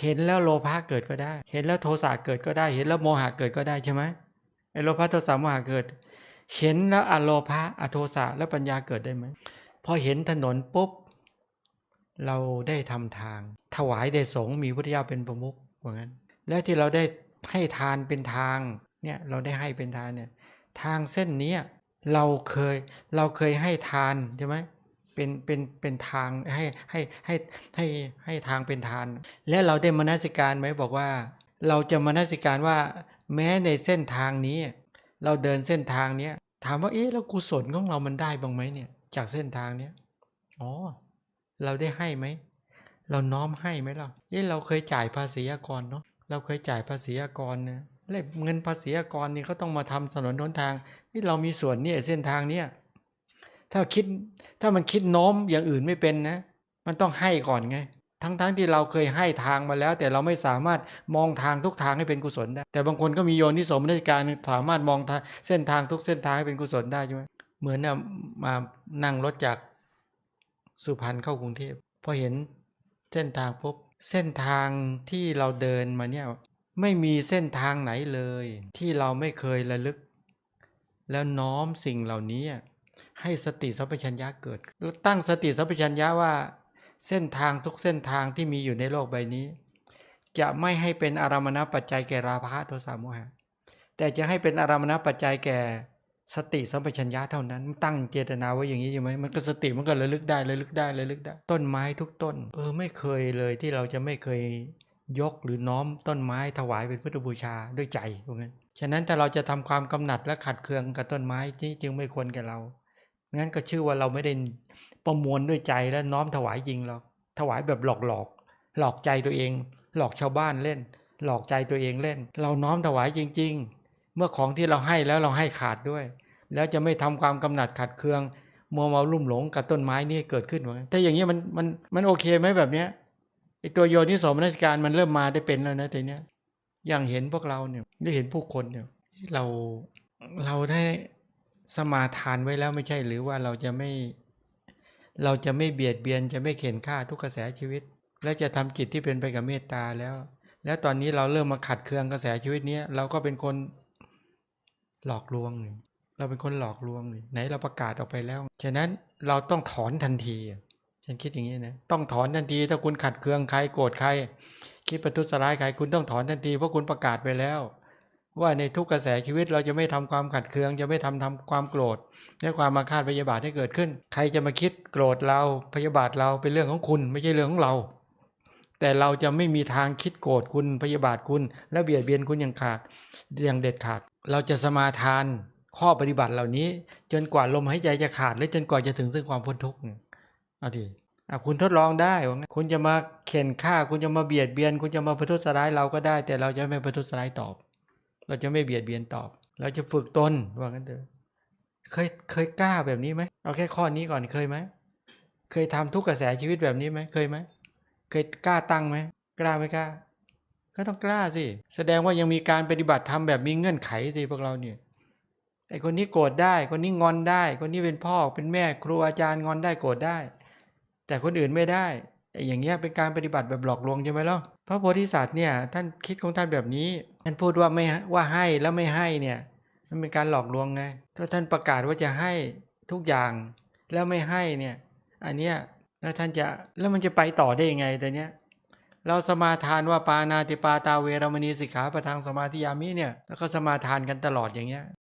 เห็นแล้วโลภะเกิดก็ได้ เห็นแล้วโทสะเกิดก็ได้ เห็นแล้วโมหะเกิดก็ได้ใช่ไหมไอ้โลภะโทสะโมหะเกิด เห็นแล้วอโลภะอโทสะแล้วปัญญาเกิดได้ไหมพอเห็นถนนปุ๊บเราได้ทำทาง ถวายได้สงมีพุทธเจ้าเป็นประมุขว่างั้น แล้วที่เราได้ให้ทานเป็นทางเนี่ยเราได้ให้เป็นทานเนี่ยทางเส้นนี้เราเคยเราเคยให้ทานใช่ไหม เป็นเป็นเป็นทางให้ให้ให้ให้ให้ทางเป็นทาน และเราได้มนสิการไหมบอกว่า เราจะมนสิการว่าแม้ในเส้นทางนี้ เราเดินเส้นทางเนี้ยถามว่าเอ๊ะแล้วกุศลของเรามันได้บ้างไหมเนี่ย จากเส้นทางเนี้ยอ๋อเราได้ให้ไหมเราน้อมให้ไหมล่ะเอ๊ะเราเคยจ่ายภาษีอากรเนาะเราเคยจ่ายภาษีอากรนะแล้วเงินภาษีอากรนี่เขาต้องมาทำถนนหนทางที่เรามีส่วนเนี่ยเส้นทางเนี่ย ถ้าคิดถ้ามันคิดโน้มอย่างอื่นไม่เป็นนะ มันต้องให้ก่อนไง ทั้งๆทที่เราเคยให้ทางมาแล้ว แต่เราไม่สามารถมองทางทุกทางให้เป็นกุศลได้ แต่บางคนก็มีโยนิสมนสิการสามารถมองเส้นทางทุกเส้นทางให้เป็นกุศลได้ใช่ไหมเหมือนน่ะมานั่งรถจากสุพรรณเข้ากรุงเทพพอเห็นเส้นทางพบเส้นทางที่เราเดินมาเนี่ยไม่มีเส้นทางไหนเลย ที่เราไม่เคยระลึก แล้วน้อมสิ่งเหล่านี้ ให้สติสัมปชัญญะเกิดแล้วตั้งสติสัมปชัญญะว่า เส้นทางทุกเส้นทางที่มีอยู่ในโลกใบนี้ จะไม่ให้เป็นอารามณปัจจัยแก่ราคะโทสะโมหะแต่จะให้เป็นอารามณปัจจัยแก่สติสัมปชัญญะเท่านั้น ตั้งเจตนาไว้อย่างนี้อยู่ไหมมันก็สติมันก็ระลึกได้ระลึกได้ระลึกได้ ต้นไม้ทุกต้น เออไม่เคยเลยที่เราจะไม่เคยยกหรือน้อมต้นไม้ถวายเป็นพุทธบูชาด้วยใจพวกนั้นฉะนั้นถ้าเราจะทำความกำหนัดและขัดเคืองกับต้นไม้นี่จึงไม่ควรแก่เรา งั้นก็ชื่อว่าเราไม่ได้ประมวลด้วยใจและน้อมถวายจริงหรอกถวายแบบหลอกหลอกหลอกใจตัวเอง หลอกชาวบ้านเล่น หลอกใจตัวเองเล่น เราน้อมถวายจริง ๆ เมื่อของที่เราให้แล้วเราให้ขาดด้วย แล้วจะไม่ทำความกำหนัดขัดเคืองมัวเมาลุ่มหลงกับต้นไม้นี่เกิดขึ้นวะถ้าอย่างนี้มันมันมันโอเคไหมแบบเนี้ยไอตัวโยนิสมนสิการมันเริ่มมาได้เป็นแล้วนะทีเนี้ยอย่างเห็นพวกเราเนี่ยได้เห็นผู้คนเนี่ยเราเราได้ สมาทานไว้แล้วไม่ใช่หรือว่าเราจะไม่เราจะไม่เบียดเบียนจะไม่เข็นฆ่าทุกกระแสชีวิต และจะทำจิตที่เป็นไปกับเมตตาแล้ว แล้วตอนนี้เราเริ่มมาขัดเคืองกระแสชีวิตเนี้ยเราก็เป็นคนหลอกลวงนี่เราเป็นคนหลอกลวงนี่ไหนเราประกาศออกไปแล้วฉะนั้นเราต้องถอนทันทีฉันคิดอย่างนี้นะต้องถอนทันที ถ้าคุณขัดเคืองใครโกรธใคร คิดประทุษร้ายใครคุณต้องถอนทันทีเพราะคุณประกาศไปแล้ว ว่าในทุกกระแสชีวิตเราจะไม่ทำความขัดเคือง จะไม่ทำทำความโกรธและความมาคาดพยาบาทให้เกิดขึ้น ใครจะมาคิดโกรธเราพยาบาทเราเป็นเรื่องของคุณไม่ใช่เรื่องของเรา แต่เราจะไม่มีทางคิดโกรธคุณพยาบาทคุณ และเบียดเบียนคุณอย่างขาดอย่างเด็ดขาด เราจะสมาทานข้อปฏิบัติเหล่านี้ จนกว่าลมหายใจจะขาดหรือจนกว่าจะถึงซึ่งความพ้นทุกข์เอาทีคุณทดลองได้ว่าคุณจะมาเข็นฆ่า คุณจะมาเบียดเบียน คุณจะมาประทุษร้ายเราก็ได้ แต่เราจะไม่ประทุษร้ายตอบ เราจะไม่เบียดเบียนตอบ เราจะฝึกตนว่างั้นเถอะเคยเคยกล้าแบบนี้ไหมเอาแค่ข้อนี้ก่อนเคยไหมเคยทำทุกกระแสชีวิตแบบนี้ไหมเคยไหมเคยกล้าตั้งไหมกล้าไหมกล้า ก็ต้องกล้าสิแสดงว่ายังมีการปฏิบัติธรรมแบบมีเงื่อนไขสิพวกเราเนี่ยไอคนนี้โกรธได้ คนนี้งอนได้ คนนี้เป็นพ่อเป็นแม่ครูอาจารย์งอนได้โกรธได้ แต่คนอื่นไม่ได้ อย่างเงี้ยเป็นการปฏิบัติแบบหลอกลวงใช่ไหมล่ะพระโพธิสัตว์เนี่ยท่านคิดของท่านแบบนี้ท่านพูดว่าไม่ว่าให้แล้วไม่ให้เนี่ยมันเป็นการหลอกลวงไงถ้าท่านประกาศว่าจะให้ทุกอย่างแล้วไม่ให้เนี่ยอันเนี้ยแล้วท่านจะแล้วมันจะไปต่อได้ยังไงแต่เนี้ยเราสมาทานว่าปานาติปาตาเวรมณีสิกขาประทังสมาธิยามิเนี่ยแล้วก็สมาทานกันตลอดอย่างเงี้ย